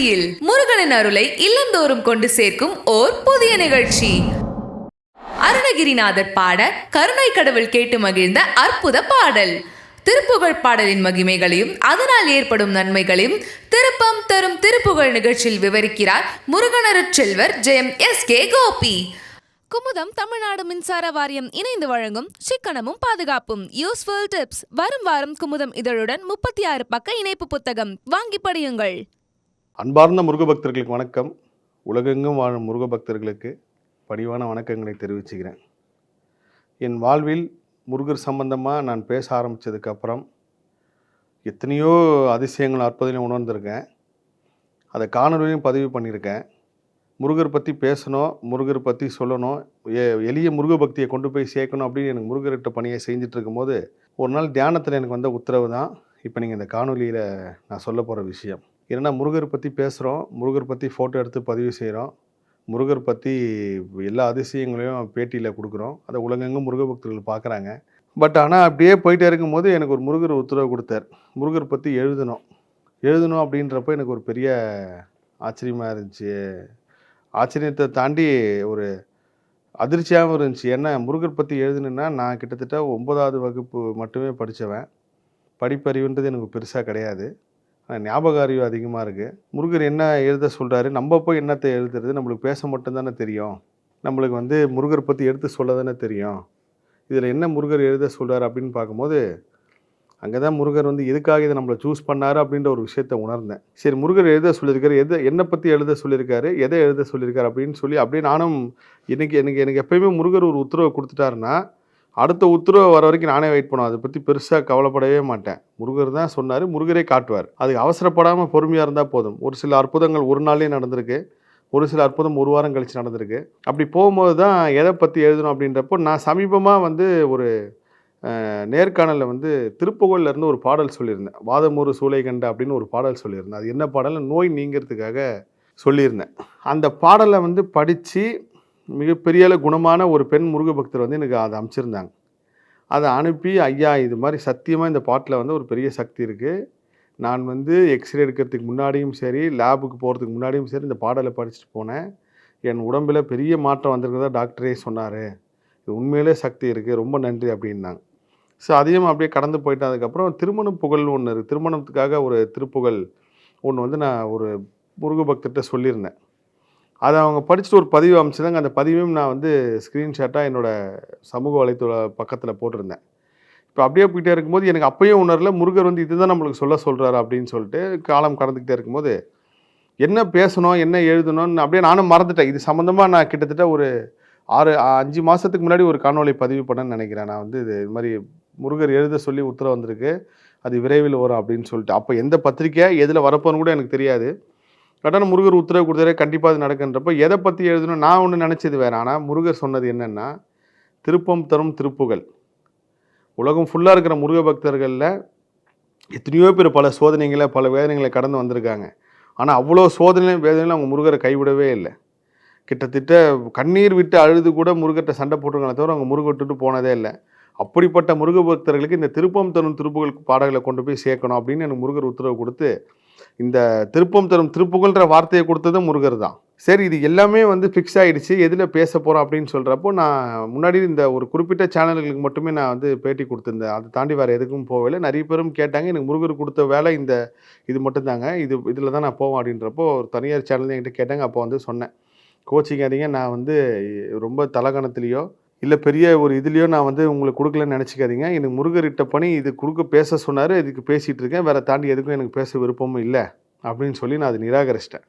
பகுதியில் முருகனின் அருளை இல்லந்தோறும் கொண்டு சேர்க்கும் ஓர் புதிய நிகழ்ச்சி. அருணகிரிநாதர் பாட கருணை கடவுள் கேட்டு மகிழ்ந்த அற்புத பாடல். திருப்புகழ் பாடலின் மகிமைகளையும் அதனால் ஏற்படும் நன்மைகளையும் திருப்பம் தரும் திருப்புகழ் நிகழ்ச்சியில் விவரிக்கிறார் முருகனருட் செல்வர் ஜெயம் எஸ் கே கோபி. குமுதம் தமிழ்நாடு மின்சார வாரியம் இணைந்து வழங்கும் சிக்கனமும் பாதுகாப்பும். யூஸ்ஃபுல் டிப்ஸ் வரும் வாரம் குமுதம் இதழுடன் முப்பத்தி ஆறு பக்க இணைப்பு புத்தகம். வாங்கி படியுங்கள். அன்பார்ந்த முருக பக்தர்களுக்கு வணக்கம். உலகெங்கும் வாழும் முருக பக்தர்களுக்கு பணிவான வணக்கங்களை தெரிவிச்சுக்கிறேன். என் வாழ்வில் முருகர் சம்பந்தமாக நான் பேச ஆரம்பித்ததுக்கப்புறம் எத்தனையோ அதிசயங்கள் அற்புதங்களையும் உணர்ந்திருக்கேன். அதை காணொலியும் பதிவு பண்ணியிருக்கேன். முருகர் பற்றி பேசணும் முருகர் பற்றி சொல்லணும் எ எளிய முருக பக்தியை கொண்டு போய் சேர்க்கணும் அப்படின்னு எனக்கு முருகர்கிட்ட பணியை செஞ்சிட்ருக்கும் போது ஒரு நாள் தியானத்தில் எனக்கு வந்த உத்தரவு தான் இப்போ நீங்கள் இந்த காணொலியில் நான் சொல்ல போகிற விஷயம். ஏன்னா முருகர் பற்றி பேசுகிறோம் முருகர் பற்றி ஃபோட்டோ எடுத்து பதிவு செய்கிறோம் முருகர் பற்றி எல்லா அதிசயங்களையும் பேட்டியில் கொடுக்குறோம். அதை உலகெங்கும் முருக பக்தர்கள் பார்க்குறாங்க பட் ஆனால் அப்படியே போயிட்டே இருக்கும்போது எனக்கு ஒரு முருகர் உத்தரவு கொடுத்தார். முருகர் பற்றி எழுதணும். எழுதணும் அப்படின்றப்போ எனக்கு ஒரு பெரிய ஆச்சரியமாக இருந்துச்சு. ஆச்சரியத்தை தாண்டி ஒரு அதிர்ச்சியாகவும் இருந்துச்சு. ஏன்னா முருகர் பற்றி எழுதணுன்னா நான் கிட்டத்தட்ட ஒன்பதாவது வகுப்பு மட்டுமே படித்தவன் படிப்பறிவுன்றது எனக்கு பெருசாக கிடையாது. ஞாபக அறிவு அதிகமாக இருக்குது முருகர் என்ன எழுத சொல்கிறாரு நம்ம போய் என்னத்தை எழுதுறது? நம்மளுக்கு பேச மட்டும்தானே தெரியும். நம்மளுக்கு வந்து முருகர் பற்றி எடுத்து சொல்ல தானே தெரியும். இதில் என்ன முருகர் எழுத சொல்கிறார் அப்படின்னு பார்க்கும்போது அங்கே தான் முருகர் வந்து எதுக்காக இதை நம்மளை சூஸ் பண்ணார் அப்படின்ற ஒரு விஷயத்த உணர்ந்தேன். சரி முருகர் எழுத சொல்லியிருக்காரு. எதை என்னை பற்றி எழுத சொல்லியிருக்காரு? எதை எழுத சொல்லியிருக்காரு அப்படின்னு சொல்லி அப்படியே நானும் எனக்கு எனக்கு எனக்கு எப்பயுமே முருகர் ஒரு உத்தரவை கொடுத்துட்டாருன்னா அடுத்த உத்தரவு வர வரைக்கும் நானே வெயிட் பண்ணுவேன். அதை பற்றி பெருசாக கவலைப்படவே மாட்டேன். முருகர் தான் சொன்னார் முருகரே காட்டுவார். அது அவசரப்படாமல் பொறுமையாக இருந்தால் போதும். ஒரு சில அற்புதங்கள் ஒரு நாள்லேயே நடந்திருக்கு. ஒரு சில அற்புதம் ஒரு வாரம் கழித்து நடந்திருக்கு. அப்படி போகும்போது தான் எதை பற்றி எழுதணும் அப்படின்றப்போ நான் சமீபமாக வந்து ஒரு நேர்காணலில் வந்து திருப்புகழ்ல இருந்து ஒரு பாடல் சொல்லியிருந்தேன். வாதமூறு சூளை கண்ட அப்படின்னு ஒரு பாடல் சொல்லியிருந்தேன். அது என்ன பாடல் நோய் நீங்கிறதுக்காக சொல்லியிருந்தேன். அந்த பாடலை வந்து படித்து மிகப்பெரிய குணமான ஒரு பெண் முருக பக்தர் வந்து எனக்கு அதை அமைச்சிருந்தாங்க. அதை அனுப்பி ஐயா இது மாதிரி சத்தியமாக இந்த பாட்டில் வந்து ஒரு பெரிய சக்தி இருக்குது நான் வந்து எக்ஸ்ரே எடுக்கிறதுக்கு முன்னாடியும் சரி லேபுக்கு போகிறதுக்கு முன்னாடியும் சரி இந்த பாடலை படிச்சுட்டு போனேன். என் உடம்பில் பெரிய மாற்றம் வந்திருக்கிறதா டாக்டரே சொன்னார். இது உண்மையிலே சக்தி இருக்குது ரொம்ப நன்றி அப்படின்னாங்க. ஸோ அதையும் அப்படியே கடந்து போயிட்டு அதுக்கப்புறம் திருமண புகழ் ஒன்று இருக்குது திருமணத்துக்காக ஒரு திருப்புகழ் ஒன்று வந்து நான் ஒரு முருக பக்தர்கிட்ட சொல்லியிருந்தேன். அதை அவங்க படிச்சுட்டு ஒரு பதிவு அமைச்சிருந்தாங்க அந்த பதிவையும் நான் வந்து ஸ்க்ரீன்ஷாட்டாக என்னோடய சமூக வலைத்தள பக்கத்தில் போட்டிருந்தேன். இப்போ அப்படியே போயிட்டே இருக்கும்போது எனக்கு அப்பயும் உணரல. முருகர் வந்து இதுதான் நம்மளுக்கு சொல்ல சொல்கிறாரு அப்படின்னு சொல்லிட்டு காலம் கடந்துக்கிட்டே இருக்கும்போது என்ன பேசணும் என்ன எழுதணும்னு அப்படியே நானும் மறந்துட்டேன். இது சம்மந்தமாக நான் கிட்டத்தட்ட ஒரு ஆறு அஞ்சு மாதத்துக்கு முன்னாடி ஒரு காணொலி பதிவு பண்ணேன்னு நினைக்கிறேன். நான் வந்து இது இது மாதிரி முருகர் எழுத சொல்லி உத்தரவு வந்திருக்கு. அது விரைவில் வரும் அப்படின்னு சொல்லிட்டு. அப்போ எந்த பத்திரிக்கை எதில் வரப்போன்னு கூட எனக்கு தெரியாது. கட்டான முருகர் உத்தரவு கொடுத்தாரு கண்டிப்பாக அது நடக்குன்றப்போ எதை பற்றி எழுதணும்? நான் ஒன்று நினச்சது வேறு. ஆனால் முருகர் சொன்னது என்னென்னா திருப்பம் தரும் திருப்புகள். உலகம் ஃபுல்லாக இருக்கிற முருக பக்தர்களில் எத்தனையோ பேர் பல சோதனைகளை பல வேதனைகளை கடந்து வந்திருக்காங்க. ஆனால் அவ்வளோ சோதனையும் வேதனையும் அவங்க முருகரை கைவிடவே இல்லை. கிட்டத்தட்ட கண்ணீர் விட்டு அழுது கூட முருகர்கிட்ட சண்டை போட்டுருக்காங்க தவிர அவங்க முருக விட்டுட்டு போனதே இல்லை. அப்படிப்பட்ட முருக பக்தர்களுக்கு இந்த திருப்பம் தரும் திருப்புகள் பாடல்களை கொண்டு போய் சேர்க்கணும் அப்படின்னு எனக்கு முருகர் உத்தரவு கொடுத்து இந்த திருப்பம் தரும் திருப்புகள்ன்ற வார்த்தையை கொடுத்ததும் முருகர் தான். சரி இது எல்லாமே வந்து ஃபிக்ஸ் ஆகிடுச்சு எதில் பேச போகிறோம் அப்படின்னு சொல்கிறப்போ நான் முன்னாடி இந்த ஒரு குறிப்பிட்ட சேனல்களுக்கு மட்டுமே நான் வந்து பேட்டி கொடுத்துருந்தேன். அதை தாண்டி வேறு எதுக்கும் போகல. நிறைய பேரும் கேட்டாங்க எனக்கு முருகர் கொடுத்த வேலை இந்த இது மட்டும்தாங்க இது இதில் தான் நான் போவேன் அப்படின்றப்போ ஒரு தனியார் சேனல் என்கிட்ட கேட்டாங்க. அப்போ வந்து சொன்னேன் கோச்சிக்காதீங்க நான் வந்து ரொம்ப தலகணத்துலேயோ இல்லை பெரிய ஒரு இதுலேயோ நான் வந்து உங்களுக்கு கொடுக்கலன்னு நினச்சிக்காதீங்க. எனக்கு முருகர்கிட்ட பணி இது கொடுக்க பேச சொன்னார் இதுக்கு பேசிகிட்டு இருக்கேன். வேறு தாண்டி எதுக்கும் எனக்கு பேச விருப்பமும் இல்லை அப்படின்னு சொல்லி நான் அதை நிராகரிச்சிட்டேன்.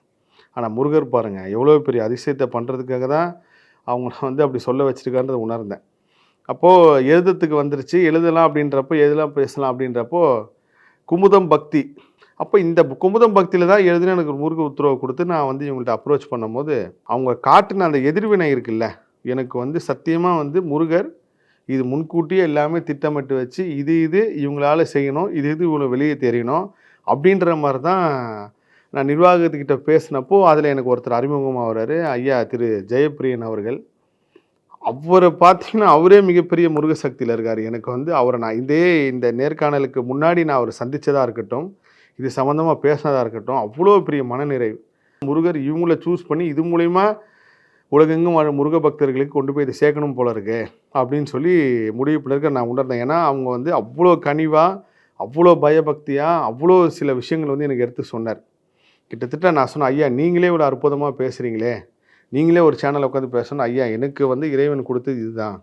ஆனால் முருகர் பாருங்கள் எவ்வளோ பெரிய அதிசயத்தை பண்ணுறதுக்காக தான் அவங்க வந்து அப்படி சொல்ல வச்சுருக்கான்றத உணர்ந்தேன். அப்போது எழுதத்துக்கு வந்துருச்சு. எழுதலாம் அப்படின்றப்போ எழுதலாம் பேசலாம் அப்படின்றப்போ குமுதம் பக்தி. அப்போ இந்த குமுதம் பக்தியில் தான் எழுதுன்னு எனக்கு ஒரு முருக உத்தரவு கொடுத்து நான் வந்து இவங்கள்ட்ட அப்ரோச் பண்ணும்போது அவங்க காட்டின அந்த எதிர்வினை இருக்குல்ல எனக்கு வந்து சத்தியமாக வந்து முருகர் இது முன்கூட்டியே எல்லாமே திட்டமிட்டு வச்சு இது இது இவங்களால செய்யணும் இது இது இவ்வளோ வெளியே தெரியணும் அப்படின்ற மாதிரி தான் நான் நிர்வாகத்துக்கிட்ட பேசினப்போ அதில் எனக்கு ஒருத்தர் அறிமுகமாக வர்றாரு ஐயா திரு ஜெயப்பிரியன் அவர்கள். அவரை பார்த்தீங்கன்னா அவரே மிகப்பெரிய முருக சக்தியில் இருக்கார். எனக்கு வந்து அவரை நான் இதே இந்த நேர்காணலுக்கு முன்னாடி நான் அவரை சந்தித்ததாக இருக்கட்டும் இது சம்மந்தமாக பேசினதாக இருக்கட்டும் அவ்வளோ பெரிய மனநிறைவு. முருகர் இவங்கள சூஸ் பண்ணி இது மூலயமா உலகெங்கும் வாழும் முருக பக்தர்களுக்கு கொண்டு போய் இதை சேர்க்கணும் போல இருக்கு அப்படின்னு சொல்லி முடிவு பண்ணிருக்க நான் உணர்ந்தேன். ஏன்னா அவங்க வந்து அவ்வளோ கனிவாக அவ்வளோ பயபக்தியாக அவ்வளோ சில விஷயங்கள் வந்து எனக்கு எடுத்து சொன்னார். கிட்டத்தட்ட நான் சொன்னேன் ஐயா நீங்களே ஒரு அற்புதமாக பேசுகிறீங்களே நீங்களே ஒரு சேனலில் உட்காந்து பேசணும். ஐயா எனக்கு வந்து இறைவன் கொடுத்தது இதுதான்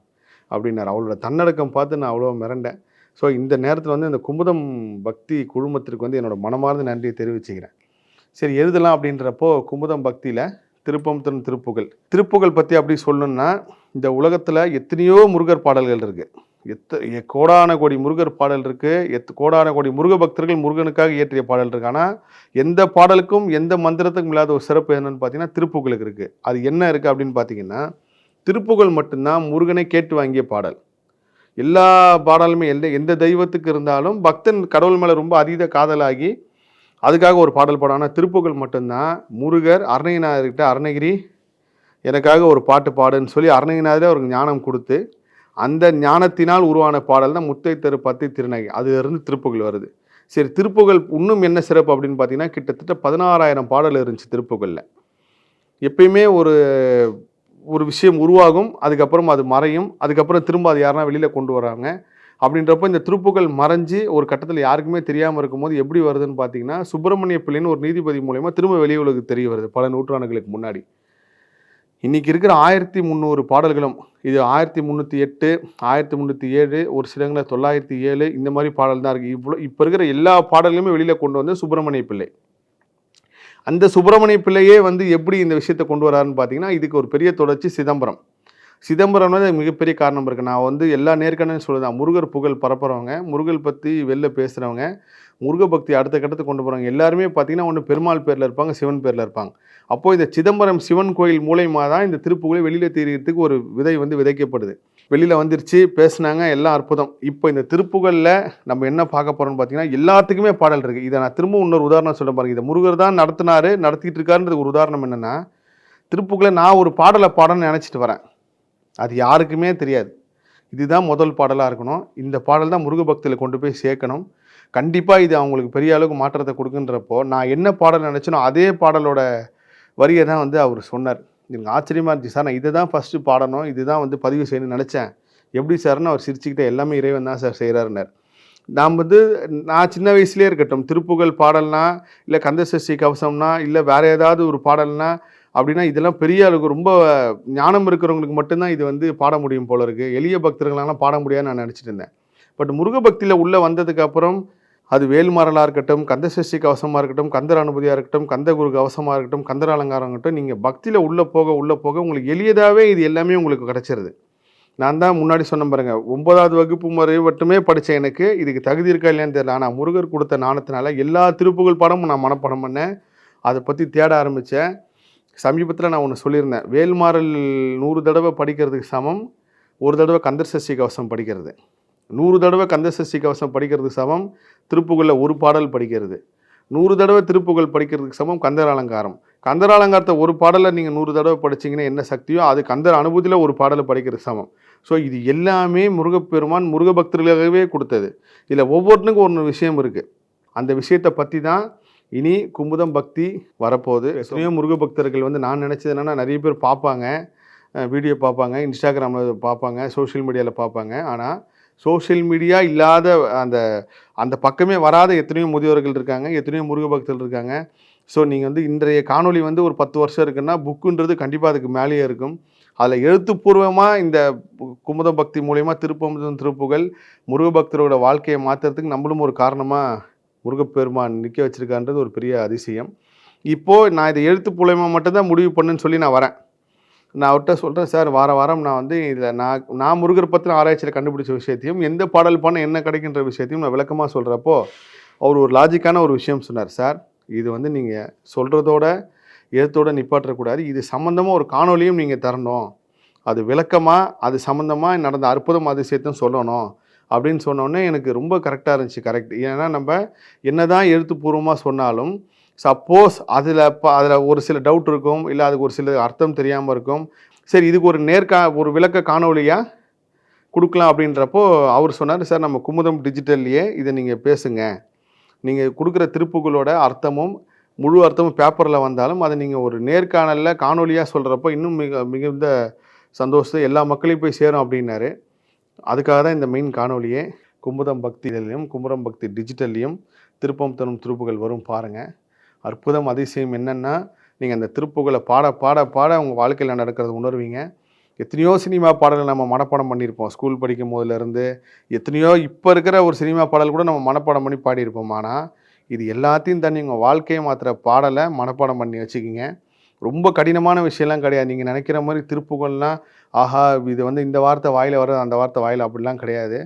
அப்படின்னார். அவளோட தன்னடக்கம் பார்த்து நான் அவ்வளோ மிரண்டேன். ஸோ இந்த நேரத்தில் வந்து இந்த குமுதம் பக்தி குழுமத்திற்கு வந்து என்னோட மனமார்ந்த நன்றியை தெரிவிச்சுக்கிறேன். சரி எழுதலாம் அப்படின்றப்போ குமுதம் பக்தியில் திருப்பம் தன் திருப்புகள். திருப்புகள் பற்றி அப்படி சொல்லணும்னா இந்த உலகத்தில் எத்தனையோ முருகர் பாடல்கள் இருக்குது எத்த கோடான கோடி முருகர் பாடல் இருக்குது எத் கோடான கோடி முருக பக்தர்கள் முருகனுக்காக இயற்றிய பாடல் இருக்கு. ஆனால் எந்த பாடலுக்கும் எந்த மந்திரத்துக்கும் இல்லாத ஒரு சிறப்பு என்னன்னு பார்த்தீங்கன்னா திருப்புகளுக்கு இருக்குது அது என்ன இருக்குது அப்படின்னு பார்த்தீங்கன்னா திருப்புகழ் மட்டும்தான் முருகனை கேட்டு வாங்கிய பாடல். எல்லா பாடலுமே எந்த எந்த தெய்வத்துக்கு இருந்தாலும் பக்தன் கடவுள் மேலே ரொம்ப அதீத காதலாகி அதுக்காக ஒரு பாடல் பாடம் ஆனால் திருப்புகழ் மட்டும்தான். முருகர் அருணகிரிநாதர்கிட்ட அருணகிரி எனக்காக ஒரு பாட்டு பாடுன்னு சொல்லி அருணகிரிநாதரே அவருக்கு ஞானம் கொடுத்து அந்த ஞானத்தினால் உருவான பாடல் தான் முத்தை தெரு பத்தி திருநகை. அதுலேருந்து திருப்புகழ் வருது. சரி திருப்புகழ் இன்னும் என்ன சிறப்பு அப்படின்னு பார்த்தீங்கன்னா கிட்டத்தட்ட பதினாறாயிரம் பாடல் இருந்துச்சு திருப்புகழில். எப்பயுமே ஒரு ஒரு விஷயம் உருவாகும் அதுக்கப்புறம் அது மறையும் அதுக்கப்புறம் திரும்ப அது யாருன்னா வெளியில் கொண்டு வராங்க. அப்படின்றப்ப இந்த துருப்புகள் மறைஞ்சு ஒரு கட்டத்தில் யாருக்குமே தெரியாமல் இருக்கும்போது எப்படி வருதுன்னு பார்த்தீங்கன்னா சுப்பிரமணிய பிள்ளைன்னு ஒரு நீதிபதி மூலயமா திரும்ப வெளி உலகுக்கு தெரிய வருது பல நூற்றாண்டுகளுக்கு முன்னாடி. இன்னைக்கு இருக்கிற ஆயிரத்தி முந்நூறு பாடல்களும் இது ஆயிரத்தி முந்நூற்றி எட்டு ஆயிரத்தி முந்நூற்றி ஏழு ஒரு சிலங்களில் தொள்ளாயிரத்தி ஏழு இந்த மாதிரி பாடல் தான் இருக்குது இவ்வளோ இப்போ இருக்கிற எல்லா பாடல்களுமே வெளியில் கொண்டு வந்து சுப்பிரமணிய பிள்ளை. அந்த சுப்பிரமணிய பிள்ளையே வந்து எப்படி இந்த விஷயத்தை கொண்டு வராருன்னு பார்த்தீங்கன்னா இதுக்கு ஒரு பெரிய தொடர்ச்சி சிதம்பரம். சிதம்பரம் வந்து மிகப்பெரிய காரணம் இருக்குது நான் வந்து எல்லா நேர்காணலும் சொல்லுதான். முருகர் புகழ் பரப்புறவங்க முருகல் பற்றி வெளில பேசுகிறவங்க முருக பக்தி அடுத்த கட்டத்துக்கு கொண்டு போகிறாங்க எல்லாருமே பார்த்தீங்கன்னா ஒன்று பெருமாள் பேரில் இருப்பாங்க சிவன் பேரில் இருப்பாங்க. அப்போது இந்த சிதம்பரம் சிவன் கோயில் மூலயமா தான் இந்த திருப்புகளை வெளியில் தெரிகிறதுக்கு ஒரு விதை வந்து விதைக்கப்படுது. வெளியில் வந்துருச்சு பேசுனாங்க எல்லாம் அற்புதம். இப்போ இந்த திருப்புகளில் நம்ம என்ன பார்க்க போகிறோம்னு பார்த்தீங்கன்னா எல்லாத்துக்குமே பாடல் இருக்குது இதை நான் திரும்ப இன்னொரு உதாரணம் சொல்ல பாருங்க. இதை முருகர் தான் நடத்தினார் நடத்திட்டு இருக்காருன்றது ஒரு உதாரணம் என்னென்னா திருப்புகளை நான் ஒரு பாடலை பாடணும்னு நினச்சிட்டு வரேன். அது யாருக்குமே தெரியாது. இதுதான் முதல் பாடலாக இருக்கணும். இந்த பாடல் தான் முருக பக்தியில் கொண்டு போய் சேர்க்கணும். கண்டிப்பாக இது அவங்களுக்கு பெரிய அளவுக்கு மாற்றத்தை கொடுக்குன்றப்போ நான் என்ன பாடல் நினச்சனோ அதே பாடலோட வரியை தான் வந்து அவர் சொன்னார். எனக்கு ஆச்சரியமாக இருந்துச்சு சார் நான் இதை தான் ஃபஸ்ட்டு பாடணும். இதுதான் வந்து பதிவு செய்யணும்னு நினச்சேன். எப்படி சார்னு அவர் சிரிச்சுக்கிட்டே எல்லாமே இறைவன் தான் சார் செய்கிறாருன்னார் நாம் வந்து நான் சின்ன வயசுலேயே இருக்கட்டும் திருப்புகழ் பாடல்னா இல்லை கந்தசஷ்டி கவசம்னா இல்லை வேறு ஏதாவது ஒரு பாடல்னா அப்படின்னா இதெல்லாம் பெரிய அளவுக்கு ரொம்ப ஞானம் இருக்கிறவங்களுக்கு மட்டும்தான் இது வந்து பாட முடியும் போல இருக்குது எளிய பக்தர்களாலாம் பாட முடியாதுன்னு நான் நினச்சிட்டு இருந்தேன். பட் முருக பக்தியில் உள்ளே வந்ததுக்கு அப்புறம் அது வேல்மாரலாக இருக்கட்டும் கந்தசஷ்டி கவசமாக இருக்கட்டும் கந்தர் அனுபதியாக இருக்கட்டும் கந்தகுரு கவசமாக இருக்கட்டும் கந்தர் அலங்காரம் இருக்கட்டும் நீங்கள் பக்தியில் உள்ளே போக உள்ளே போக உங்களுக்கு எளியதாகவே இது எல்லாமே உங்களுக்கு கிடச்சிருது. நான் தான் முன்னாடி சொன்ன பாருங்க ஒன்பதாவது வகுப்பு முறை மட்டுமே படித்த எனக்கு இதுக்கு தகுதி இருக்கா இல்லையான்னு தெரியல. ஆனால் முருகர் கொடுத்த நாணத்தினால எல்லா திருப்புகள் பாடமும் நான் மனப்பாடம் பண்ணேன். அதை பற்றி தேட ஆரம்பித்தேன் சமீபத்தில் நான் ஒன்று சொல்லியிருந்தேன். வேல்மாறல் நூறு தடவை படிக்கிறதுக்கு சமம் ஒரு தடவை கந்தர் சஷ்டி கவசம் படிக்கிறது. நூறு தடவை கந்த சஷ்டி கவசம் படிக்கிறதுக்கு சமம் திருப்புகழில் ஒரு பாடல் படிக்கிறது. நூறு தடவை திருப்புகள் படிக்கிறதுக்கு சமம் கந்தர் அலங்காரம். கந்தர் அலங்காரத்தை ஒரு பாடலை நீங்கள் நூறு தடவை படிச்சீங்கன்னா என்ன சக்தியோ அது கந்தர் அனுபூதியில் ஒரு பாடலை படிக்கிறது சமம். ஸோ இது எல்லாமே முருகப்பெருமான் முருக பக்தர்களாகவே கொடுத்தது. இதில் ஒவ்வொருத்தனுக்கும் ஒரு விஷயம் இருக்குது அந்த விஷயத்தை பற்றி தான் இனி குமுதம் பக்தி வரப்போகுது. எத்தனையோ முருக பக்தர்கள் வந்து நான் நினச்சது என்னன்னா நிறைய பேர் பார்ப்பாங்க. வீடியோ பார்ப்பாங்க இன்ஸ்டாகிராமில் பார்ப்பாங்க சோஷியல் மீடியாவில் பார்ப்பாங்க. ஆனால் சோஷியல் மீடியா இல்லாத அந்த அந்த பக்கமே வராத எத்தனையோ முதியோர்கள் இருக்காங்க எத்தனையோ முருக பக்தர்கள் இருக்காங்க. ஸோ நீங்கள் வந்து இன்றைய காணொளி வந்து ஒரு பத்து வருஷம் இருக்குன்னா புக்குன்றது கண்டிப்பாக அதுக்கு மேலேயே இருக்கும். அதில் எழுத்துப்பூர்வமாக இந்த குமுத பக்தி மூலயமா திருப்பமுதம் திருப்புகள் முருக பக்தரோட வாழ்க்கையை மாற்றுறதுக்கு நம்மளும் ஒரு காரணமாக முருகப்பெருமான் நிற்க வச்சிருக்கான்றது ஒரு பெரிய அதிசயம். இப்போது நான் இதை எழுத்து மூலயமா மட்டும்தான் முடிவு பண்ணுன்னு சொல்லி நான் வரேன். நான் அவர்கிட்ட சொல்கிறேன் சார் வார வாரம் நான் வந்து இதில் நான் நான் முருகர் பற்றின ஆராய்ச்சியில் கண்டுபிடிச்ச விஷயத்தையும் எந்த பாடல் பண்ண என்ன கிடைக்கின்ற விஷயத்தையும் நான் விளக்கமாக சொல்கிறப்போ அவர் ஒரு லாஜிக்கான ஒரு விஷயம் சொன்னார் சார் இது வந்து நீங்கள் சொல்கிறதோட எழுத்தோடு நிப்பாட்டக்கூடாது. இது சம்மந்தமாக ஒரு காணொலியும் நீங்கள் தரணும். அது விளக்கமாக அது சம்மந்தமாக நடந்த அற்புதம் அதிசயத்தையும் சொல்லணும். அப்படின்னு சொன்னோடனே எனக்கு ரொம்ப கரெக்டாக இருந்துச்சு கரெக்ட் ஏன்னா நம்ம என்ன தான் எழுத்துப்பூர்வமாக சொன்னாலும் சப்போஸ் அதில் இப்போ அதில் ஒரு சில டவுட் இருக்கும் இல்லை அதுக்கு ஒரு சில அர்த்தம் தெரியாமல் இருக்கும். சரி இதுக்கு ஒரு நேர்கா ஒரு விளக்க காணொலியாக கொடுக்கலாம் அப்படின்றப்போ அவர் சொன்னார் சார் நம்ம குமுதம் டிஜிட்டல்லையே இதை நீங்கள் பேசுங்க. நீங்கள் கொடுக்குற திருப்புகளோட அர்த்தமும் முழு அர்த்தமும் பேப்பரில் வந்தாலும் அதை நீங்கள் ஒரு நேர்காணலில் காணொலியாக சொல்கிறப்போ இன்னும் மிக மிகுந்த சந்தோஷத்தை எல்லா மக்களையும் போய் சேரும் அப்படின்னாரு. அதுக்காக தான் இந்த மெயின் காணொலியே கும்புதம் பக்திலையும் கும்புதம் பக்தி டிஜிட்டல்லையும் திருப்பம் தரும் திருப்புகள் வரும் பாருங்கள் அற்புதம் அதிசயம் என்னென்னா நீங்கள் அந்த திருப்புகளை பாட பாட பாட உங்கள் வாழ்க்கையில் நடக்கிறத உணர்வீங்க. எத்தனையோ சினிமா பாடல்கள் நம்ம மனப்பாடம் பண்ணியிருப்போம். ஸ்கூல் படிக்கும் போதுலேருந்து எத்தனையோ இப்போ இருக்கிற ஒரு சினிமா பாடல் கூட நம்ம மனப்பாடம் பண்ணி பாடியிருப்போம். ஆனால் இது எல்லாத்தையும் தண்ணி உங்கள் வாழ்க்கையை மாத்திர பாடலை மனப்பாடம் பண்ணி வச்சுக்கிங்க. ரொம்ப கடினமான விஷயம்லாம் கிடையாது. நீங்கள் நினைக்கிற மாதிரி திருப்புகள்லாம் ஆஹா இது வந்து இந்த வார்த்தை வாயில் வர அந்த வார்த்தை வாயில் அப்படிலாம் கிடையாது.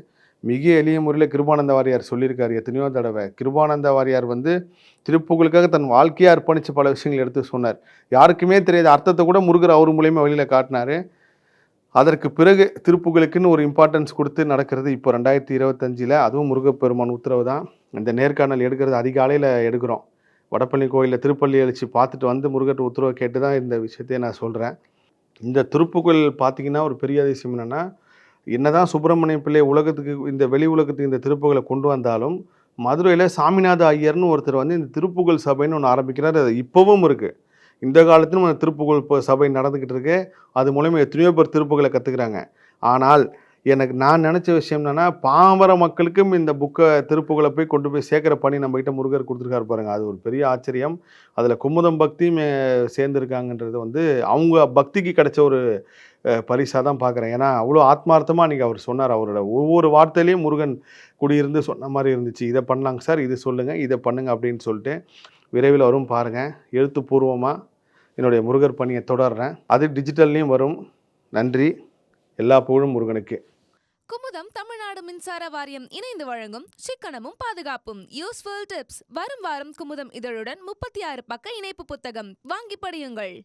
மிக எளிய முறையில் கிருபானந்த வாரியார் சொல்லியிருக்காரு எத்தனையோ தடவை. கிருபானந்த வாரியார் வந்து திருப்புகளுக்காக தன் வாழ்க்கையை அர்ப்பணித்து பல விஷயங்கள் எடுத்து சொன்னார். யாருக்குமே தெரியாத அர்த்தத்தை கூட முருகர் அவர் மூலியமாக வெளியில் காட்டினாரு. அதற்கு பிறகு திருப்புகளுக்குன்னு ஒரு இம்பார்ட்டன்ஸ் கொடுத்து நடக்கிறது இப்போ ரெண்டாயிரத்தி இருபத்தஞ்சில். அதுவும் முருகப்பெருமான் உத்தரவு தான். இந்த நேர்காணல் எடுக்கிறது அதிகாலையில் எடுக்கிறோம். வடப்பள்ளி கோயிலில் திருப்பள்ளி எழுச்சி பார்த்துட்டு வந்து முருகர் உத்தரவை கேட்டு தான் இந்த விஷயத்தையே நான் சொல்கிறேன் இந்த திருப்புகள் பார்த்தீங்கன்னா ஒரு பெரிய அதிசயம் என்னென்னா என்னதான் சுப்பிரமணிய பிள்ளை உலகத்துக்கு இந்த வெளி உலகத்துக்கு இந்த திருப்புகளை கொண்டு வந்தாலும் மதுரையில் சாமிநாத ஐயர்னு ஒருத்தர் வந்து இந்த திருப்புகழ் சபைன்னு ஒன்று ஆரம்பிக்கிறார். அது இப்போவும் இருக்குது இந்த காலத்திலும் திருப்புகழ் இப்போ சபை நடந்துக்கிட்டு இருக்கு. அது மூலயமா எத்தனையோ பேர் திருப்புகளை கற்றுக்குறாங்க ஆனால் எனக்கு நான் நினச்ச விஷயம் என்னென்னா பாமர மக்களுக்கும் இந்த புக்கை திருப்புகளை போய் கொண்டு போய் சேர்க்குற பணி நம்மகிட்ட முருகர் கொடுத்துருக்காரு பாருங்க. அது ஒரு பெரிய ஆச்சரியம். அதில் குமுதம் பக்தியும் சேர்ந்துருக்காங்கன்றது வந்து அவங்க பக்திக்கு கிடைச்ச ஒரு பரிசாக தான் பார்க்குறேன் ஏன்னா அவ்வளோ ஆத்மார்த்தமாக அன்றைக்கி அவர் சொன்னார். அவரோட ஒவ்வொரு வார்த்தையிலையும் முருகன் குடியிருந்து சொன்ன மாதிரி இருந்துச்சு. இதை பண்ணலாங்க சார் இது சொல்லுங்கள் இதை பண்ணுங்கள் அப்படின்னு சொல்லிட்டு விரைவில் வரும் பாருங்கள் எழுத்துப்பூர்வமாக என்னுடைய முருகர் பணியை தொடர்றேன். அது டிஜிட்டல்லையும் வரும். நன்றி. எல்லா புகழும் முருகனுக்கு. குமுதம் தமிழ்நாடு மின்சார வாரியம் இணைந்து வழங்கும் சிக்கனமும் பாதுகாப்பும். யூஸ்ஃபுல் டிப்ஸ் வரும் வாரம் குமுதம் இதழுடன் முப்பத்தி ஆறு பக்க இணைப்பு புத்தகம். வாங்கி படியுங்கள்.